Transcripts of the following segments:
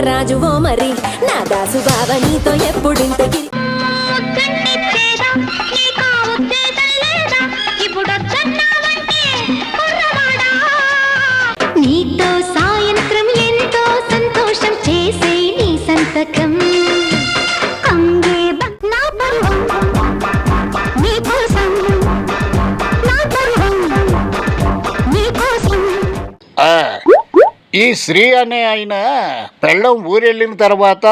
రాజువో మరి? నా దాసు బాబా నీతో ఎప్పుడింతకి ఈ స్త్రీ అనే ఆయన పెళ్ళం ఊరెళ్ళిన తర్వాత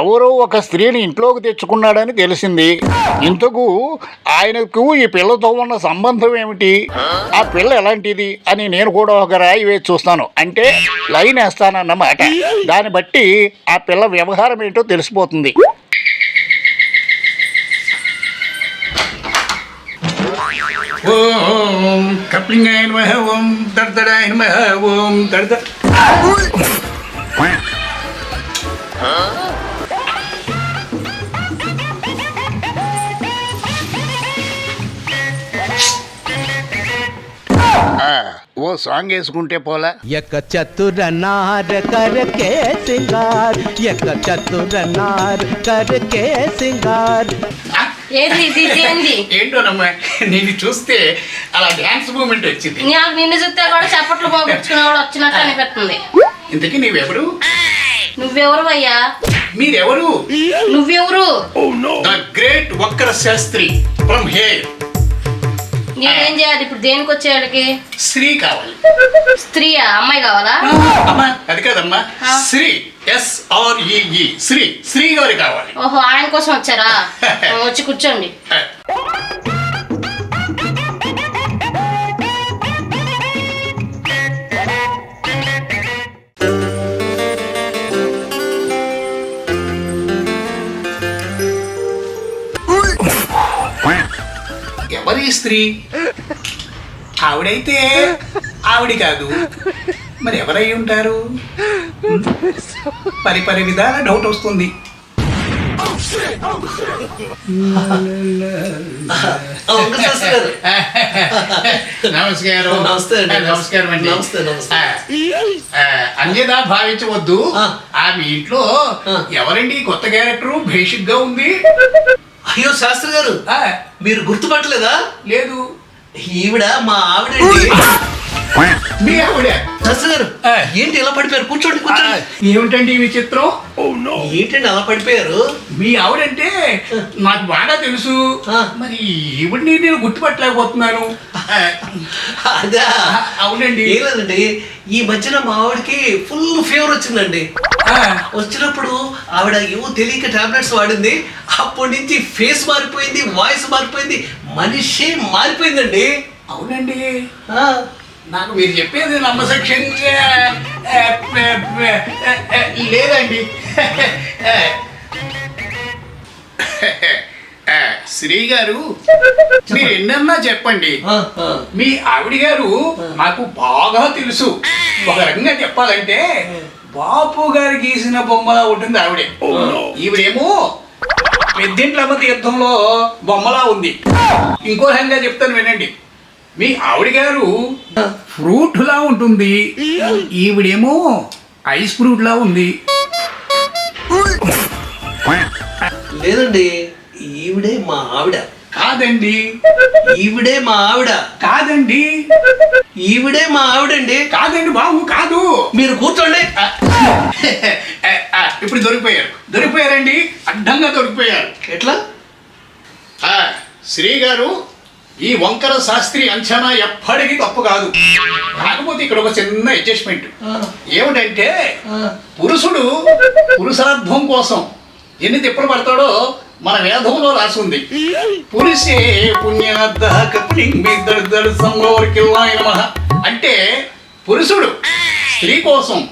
ఎవరో ఒక స్త్రీని ఇంట్లోకి తెచ్చుకున్నాడని తెలిసింది. ఇంతకు ఆయనకు ఈ పిల్లతో ఉన్న సంబంధం ఏమిటి? ఆ పిల్ల ఎలాంటిది అని నేను కూడా ఒక రాయి వేసి చూస్తాను. అంటే లైన్ వేస్తానన్నమాట. దాన్ని బట్టి ఆ పిల్ల వ్యవహారం ఏంటో తెలిసిపోతుంది. ஓம் கப்ளிங்காய் நமக ஓம் தர்தடாய் நமக ஓம் தர்த ఓ సాంగ్ వేసుకుంటే పోలా ఎక్క చతుర నార కరకే సింగార్ ఎక్క చతుర నార కరకే సింగార్ ఏది ఇది ఏంది? ఏంటోనమ్మా నేను చూస్తే అలా డ్యాన్స్ మూమెంట్ వచ్చింది. నాకు నిన్ను చూస్తే కూడా చప్పట్లు పోగొచ్చుకునే కూడా వచ్చినట్టు అనిపిస్తుంది. ఇంతకీ నీవెవరు నువ్వెవరు అయ్యా? మీరెవరు? నువ్వెవరు? ద గ్రేట్ వక్ర శాస్త్రి ఫ్రమ్ హియర్ నేనేం చేయాలి? ఇప్పుడు దేనికి వచ్చేవాడికి? శ్రీ కావాలి. స్త్రీయా? అమ్మాయి కావాలా? అమ్మా అది కాదమ్మా. శ్రీ ఎస్ఆర్ఈఈ శ్రీ శ్రీ గారి కావాలి. ఓహో ఆయన కోసం వచ్చారా? వచ్చి కూర్చోండి. ఎవరి స్త్రీ? ఆవిడైతే ఆవిడ కాదు. మరి ఎవరై ఉంటారు? పరి పరి విధాల డౌట్ వస్తుంది నమస్కారం. నమస్తే. నమస్కారం అండి. నమస్తే, నమస్తే. అంజనా భావించవద్దు ఆ. ఆ మీ ఇంట్లో. ఎవరండి? కొత్త క్యారెక్టర్? భేషిక్గా ఉంది. అయ్యో శాస్త్రి గారు ఆ, మీరు గుర్తుపట్టలేదా? లేదు. ఈవిడ మా ఆవిడండి. మీ ఆవిడ. గారు. ఏంటి ఇలా పడిపోయారు? కూర్చోండి కూర్చోండి. ఏమిటండి ఈ విచిత్రం? ఏంటండి అలా పడిపోయారు? మీ ఆవిడంటే నాకు బాగా తెలుసు. మరి ఈవిడ్ని నేను గుర్తుపట్టలేకపోతున్నాను. అదా. అవునండి. ఏం లేదండి. ఈ మధ్యన మా ఆవిడకి ఫుల్ ఫీవర్ వచ్చిందండి. వచ్చినప్పుడు ఆవిడ ఏవో తెలియక టాబ్లెట్స్ వాడింది. అప్పటి నుంచి ఫేస్ మారిపోయింది వాయిస్ మారిపోయింది మనిషి మారిపోయిందండి. అవునండి. ఆ, నాకు మీరు చెప్పేది ఆ, లేదండి. శ్రీ గారు మీరు ఎన్నన్నా చెప్పండి. మీ ఆవిడ గారు నాకు బాగా తెలుసు. ఒక రకంగా చెప్పాలంటే బాపు గారు గీసిన బొమ్మలా ఉంటుంది ఆవిడే. ఈవిడేమో పెద్దింట్లమ్మ తీర్థంలో బొమ్మలా ఉంది. ఇంకో రకంగా చెప్తాను వినండి. మీ ఆవిడ గారు ఫ్రూట్ లా ఉంటుంది. ఈవిడేమో ఐస్ ఫ్రూట్ లా ఉంది. లేదండి ఈవిడే మా ఆవిడ. కాదండి. ఈవిడే మా ఆవిడ. కాదండి. ఈవిడే మా ఆవిడండి. కాదండి బాబు కాదు. మీరు కూర్చోండి. ఇప్పుడు దొరికిపోయారు. దొరికిపోయారండి. అడ్డంగా దొరికిపోయారు. ఎట్లా? ఆ, శ్రీ గారు ఈ వంకర శాస్త్రి అంచనా ఎప్పటికీ తప్పు కాదు. కాకపోతే ఇక్కడ ఒక చిన్న అడ్జస్ట్మెంట్ ఏమిటంటే పురుషుడు పురుషార్థం కోసం ఎన్ని తిప్పలు పడతాడో మన వేదంలో రాసి ఉంది. పురుషే నమః. అంటే పురుషుడు స్త్రీ కోసం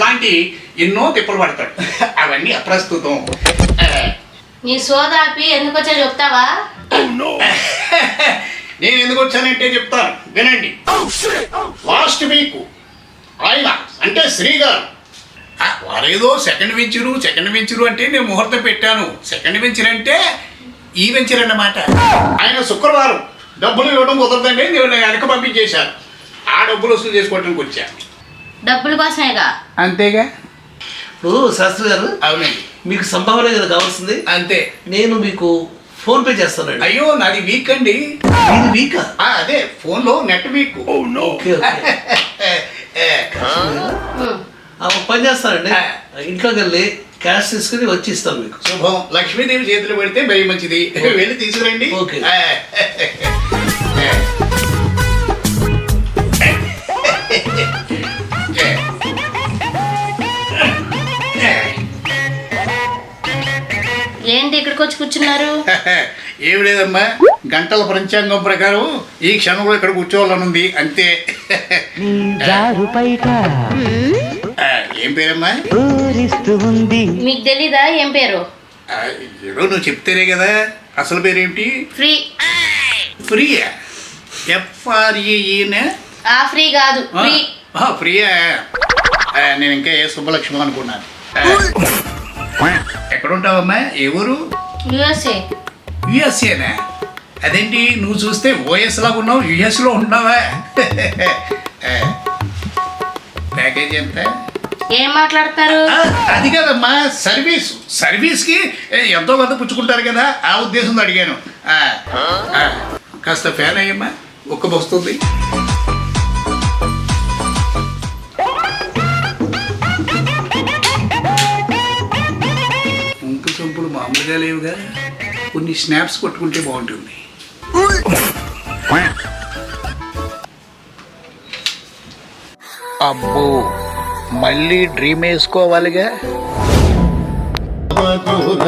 లాంటి ఎన్నో తిప్పలు పడతాడు. అవన్నీ అప్రస్తుతం. నీ సోదాపి ఎందుకు వచ్చా చెప్తావా నేను ఎందుకు వచ్చానంటే చెప్తాను. వినండి. లాస్ట్ వీక్ ఆయన అంటే శ్రీ గారు ఆ, వారేదో సెకండ్ వెంచరు సెకండ్ వెంచరు అంటే నేను ముహూర్తం పెట్టాను. సెకండ్ వెంచర్ అంటే ఈ వెంచర్ అన్నమాట. ఆయన శుక్రవారం డబ్బులు ఇవ్వడం కుదరదండి నేను వెనక పంపించేశాను. ఆ డబ్బులు వసూలు చేసుకోవడానికి వచ్చా. డబ్బుల కోసమేగా? అంతేగా? ఓ శాస్త్రి గారు. అవునండి. మీకు సంభావన కదా కావాల్సింది? అంతే. నేను మీకు ఫోన్ పే చేస్తానండి. అయ్యో నాది వీక్ అండి. ఇది వీకా? ఆ, అదే ఫోన్లో నెట్ వీక్. ఓకే పని చేస్తానండి. ఆ. ఇంట్లోకి వెళ్ళి క్యాష్ తీసుకుని వచ్చి ఇస్తాను మీకు. శుభం. లక్ష్మీదేవి చేతులు పెడితే భయం మంచిది. వెళ్ళి తీసుకురండి. ఓకే. ఏంటి ఇక్కడికి వచ్చి కూర్చున్నారు? ఏమి లేదమ్మా. గంటల పంచాంగం ప్రకారం ఈ క్షణంలో ఇక్కడ కూర్చోవాలనుంది. అంతే. ఏం పేరమ్మా? మీకు తెలీదా? ఏం పేరు? ఏదో నువ్వు చెప్తేనే కదా. అసలు పేరేమిటి ఫ్రీ. ఫ్రీయా? ఎఫ్ఆర్ఈఈనే? ఆ ఫ్రీ కాదు. ఫ్రీ. ఫ్రీయా? నేను ఇంకా ఏ శుభలక్ష్మి అనుకున్నాను. ఎక్కడ ఉంటావమ్మా ఏ ఊరు? యుఎస్ఏ. యుఎస్ఏనా? అదేంటి? నువ్వు చూస్తే ఓఎస్ లాగా ఉన్నావు యుఎస్లో ఉన్నావా? ప్యాకేజ్ ఎంత? ఏం మాట్లాడతారు అది కాదమ్మా సర్వీస్. సర్వీస్కి ఎంతో కొంత పుచ్చుకుంటారు కదా ఆ ఉద్దేశంతో అడిగాను. కాస్త ఫ్యాన్ అయ్యమ్మా ఒక్క వస్తుంది. మామూలుగా లేవుగా కొన్ని స్నాప్స్ కొట్టుకుంటే బాగుంటుంది. అబ్బో మళ్ళీ డ్రీమ్ వేసుకోవాలిగా? మధుర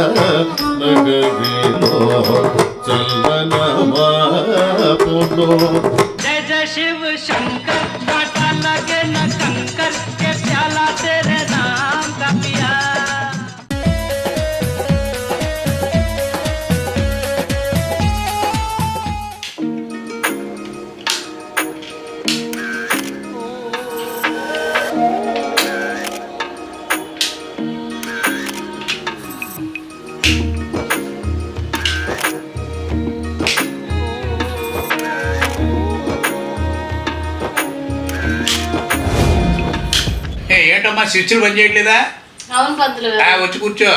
నగరిలో చల్లనమా ఏంటమ్మా స్విచ్లు పని చేయట్లేదా? అవును పంతులు గారు. వచ్చి కూర్చో.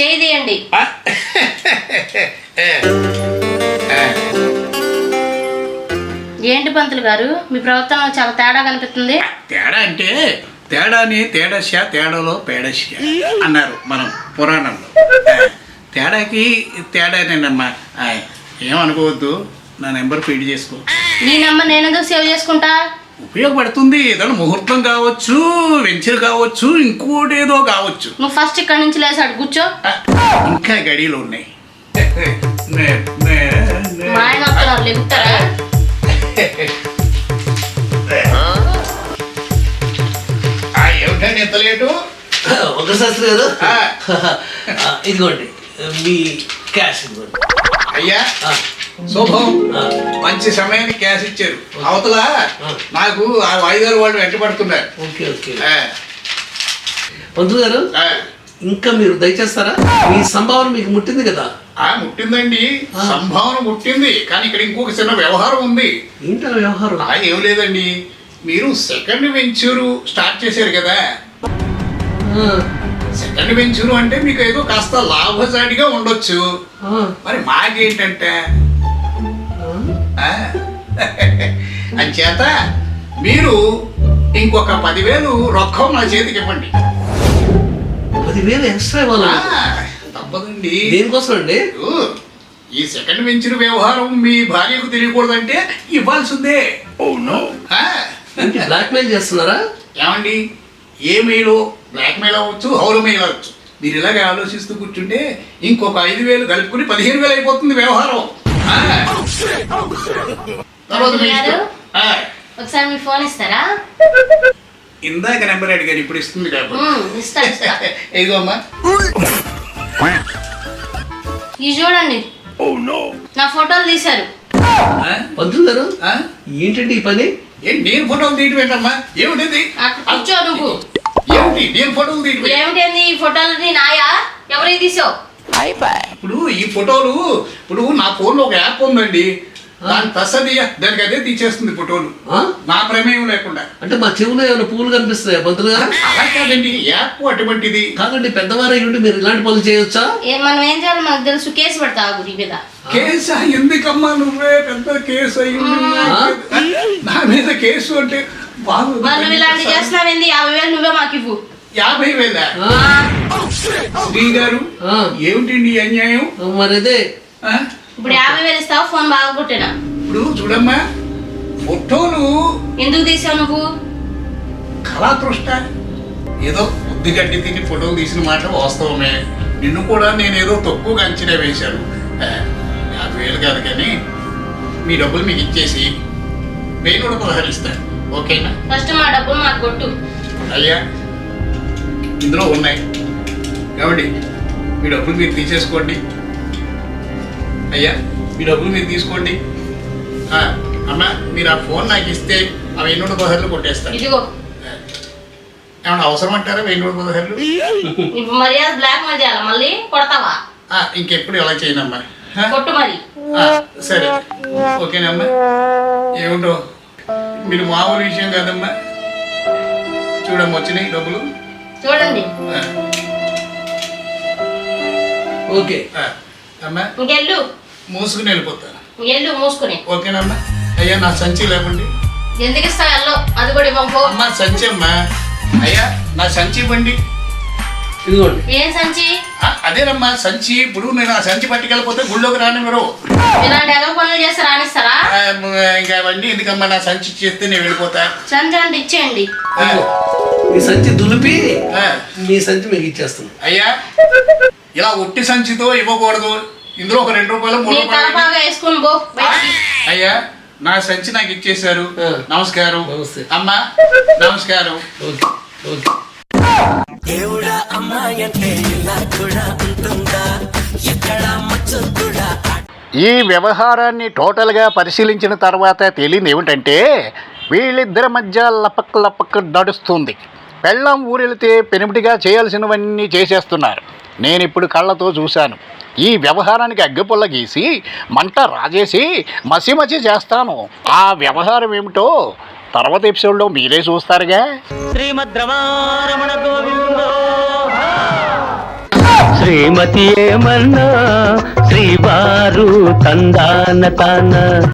చేయి తీయండి. ఆ? ఏ, ఏ, ఏంటి పంతులు గారు? మీ ప్రవర్తన చాలా తేడా కనిపిస్తుంది. తేడా అంటే తేడాని తేడశ్య తేడాలో పేడశ్య అన్నారు మనం పురాణంలో. ఆ, తేడాకి తేడానేనమ్మా ఆ, ఏమనుకోవద్దు నా నెంబర్ ఫీడ్ చేసుకో. నీ నెంబర్ నేనేందుకు సేవ్ చేసుకుంటా? ఉపయోగపడుతుంది. ఏదైనా ముహూర్తం కావచ్చు వెంచర్ కావచ్చు ఇంకోటి ఏదో కావచ్చు. నువ్వు ఫస్ట్ ఇక్కడి నుంచి లేసాడు కూర్చో. ఇంకా గడియలు ఉన్నాయి. నే- నే- నే- మా ఆయన వస్తున్నారు లెగుతారా ఆ, ఏమిటండి ఎంత లేటు? ఒక శాస్త్రి గారు? ఆ. ఆ, ఇదిగోండి మీ క్యాష్ ఇదిగోండి. అయ్యా. ఆ, శుభం. మంచి సమయానికి క్యాష్ ఇచ్చారు. అవతల. నాకు ఆ వాయిదాలు వాళ్ళు వెంటబడుతున్నారు ఓకే ఓకే. ఆ, పంతులు గారు ఇంకా మీరు దయచేస్తారా? మీ సంభావన మీకు ముట్టింది కదా? ఆ, ముట్టిందండి. సంభావన ముట్టింది. కానీ ఇక్కడ ఇంకొక చిన్న వ్యవహారం ఉంది. ఏంటో వ్యవహారం? ఆ, ఏం లేదండి. మీరు సెకండ్ వెంచూరు స్టార్ట్ చేశారు కదా. ఆ, సెకండ్ వెంచూరు అంటే మీకు ఏదో కాస్త లాభసాటిగా ఉండొచ్చు. ఆ, మరి మాకేంటంటే? అంచేత మీరు ఇంకొక పదివేలు రొక్కం నా చేతికి ఇవ్వండి. పదివేలు ఎక్స్ట్రా ఇవ్వాలి? తప్పదండి. దేనికోసం అండి ఈ సెకండ్ వెంచర్ వ్యవహారం మీ భార్యకు తెలియకూడదంటే ఇవ్వాల్సిందే. ఆ, ఏంటి బ్లాక్ మెయిల్ చేస్తున్నారా? ఏమండి? ఏ మెయిల్ బ్లాక్ మెయిల్ అవ్వచ్చు హౌల మెయిల్ అవ్వచ్చు. మీరు ఇలాగే ఆలోచిస్తూ కూర్చుంటే ఇంకొక ఐదు వేలు కలుపుకుని పదిహేను వేలు అయిపోతుంది వ్యవహారం. ఒకసారి మీ ఫోన్ ఇస్తారా? ఇందాక నెంబర్ అడిగారు ఇప్పుడు ఇస్తుంది కాబట్టి ఇదిగో అమ్మా ఇది చూడండి. నా ఫోటోలు తీశారు. ఆ? పంతులు గారు? ఆ? ఏంటండి ఈ పని? ఏంటి నేను ఫోటోలు తీయటం ఏంటమ్మా? ఏమిటిది? కూర్చో నువ్వు. ఏమిటి? నేను ఫోటోలు తీయటం ఏంటి? ఏమిటండి ఈ ఫోటోలు నాయా? ఎవరికి తీసావు? ఇప్పుడు ఈ ఫోటోలు ఇప్పుడు నా ఫోన్లో ఒక యాప్ ఉందండి. దాని తసది దానికి అదే తీసేస్తుంది ఫోటోలు? నా ప్రమేయం లేకుండా. అంటే మా చెవులో ఏమైనా పూలు కనిపిస్తాయా పంతులు గారు? అలా కాదండి యాప్ అటువంటిది. కాదండి పెద్దవారు అయ్యి ఉండి మీరు ఇలాంటి పనులు చేయొచ్చా? ఏ మనం ఏం చేయాలి? మనకు తెలుసు కేసు పెడతా గురి మీద. కేసు ఎందుకమ్మా నువ్వే పెద్ద కేసు అయ్యింది. నా మీద కేసు అంటే బాగు. నువ్వు ఇలాంటి చేస్తున్నావేంది యాభై వేలు నువ్వే మాకు ఇవ్వు యాభై వేల? శ్రీ గారు ఆ, ఏమిటండి అన్యాయం? మరి అదే? ఇప్పుడు యాభై వేలు ఇస్తావు ఫోన్ బాగా కొట్టినా. ఇప్పుడు చూడమ్మా ఫోటోలు ఎందుకు తీసావు నువ్వు? కళాతృష్ట. ఏదో బుద్ధి గడ్డి తిని ఫోటోలు తీసిన మాట వాస్తవమే. నిన్ను కూడా నేను ఏదో తక్కువగా అంచనా వేశాను. ఆ, యాభై వేలు కాదు కానీ మీ డబ్బులు మీకు ఇచ్చేసి వెయ్యి నూట పదహారు ఇస్తాను. ఓకేనా? ఫస్ట్ మా డబ్బులు మాకు కొట్టు. అయ్యా ఇందులో ఉన్నాయి. కాబట్టి మీ డబ్బులు మీరు తీసేసుకోండి. అయ్యా మీ డబ్బులు మీరు తీసుకోండి. అమ్మా మీరు ఆ ఫోన్ నాకు ఇస్తే ఆ వెయ్యి నూట పదహారులు కొట్టేస్తాను ఏమన్నా అవసరం అంటారా వెయ్యి నూట పదహారులు? మర్యాద బ్లాక్ మెయిల్ చేయాలి? మళ్ళీ కొడతావా? ఇంకెప్పుడు ఎలా చేయనమ్మా? కొట్టు మరి. సరే. ఓకేనమ్మా ఏముంటో? మీరు మామూలు విషయం కాదమ్మా. చూడమ్మా వచ్చినాయి డబ్బులు. చూడండి. ఓకే. అమ్మా ఇంకెళ్ళు మూసుకుని వెళ్ళిపోతాను. ఎల్లు మూసుకుని. ఓకేనమ్మా? అయ్యా నా సంచి లేవండి ఎందుకు ఇస్తావు ఎల్లో అది కూడా ఇవ్వకు అమ్మా సంచి అమ్మా. అయ్యా నా సంచి ఇవ్వండి. ఇదిగోండి. ఏం సంచి? ఆ, అదేనమ్మా సంచి. ఇప్పుడు నేను ఆ సంచి పట్టుకెళ్ళిపోతే గుళ్ళోకి రానివ్వరు. ఇలాంటి ఎగవ పనులు చేస్తే రానిస్తారా? ఆ, మ, ఇంకా అవన్నీ ఎందుకమ్మా నా సంచి చేస్తే నేను వెళ్ళిపోతా. సంచి అంటే ఇచ్చేయండి. ఆ, మీ సంచి దులిపి ఆ, మీ సంచి మీకు ఇచ్చేస్తుంది అయ్యా. ఇలా ఒట్టి సంచితో ఇవ్వకూడదు. ఇందులో ఒక రెండు రూపాయలు మూడు రూపాయలు అయ్యా నా సంచి నాకు ఇచ్చేశారు. ఆ. నమస్కారం. నమస్తే. అమ్మా నమస్కారం. Okay okay. ఈ వ్యవహారాన్ని టోటల్గా పరిశీలించిన తర్వాత తేలింది ఏమిటంటే వీళ్ళిద్దరి మధ్య లపక్ లపక్ నడుస్తుంది. పెళ్ళం ఊరెళితే పెనిమిటిగా చేయాల్సినవన్నీ చేసేస్తున్నారు. నేను ఇప్పుడు కళ్ళతో చూశాను. ఈ వ్యవహారానికి అగ్గిపుల్ల గీసి మంట రాజేసి మసి మసి చేస్తాను. ఆ వ్యవహారం ఏమిటో తర్వాత ఎపిసోడ్లో మీరే చూస్తారుగా. శ్రీమద్ రమారమణ గోవిందో. శ్రీమతి ఏమన్నా శ్రీవారు తందాన తాన.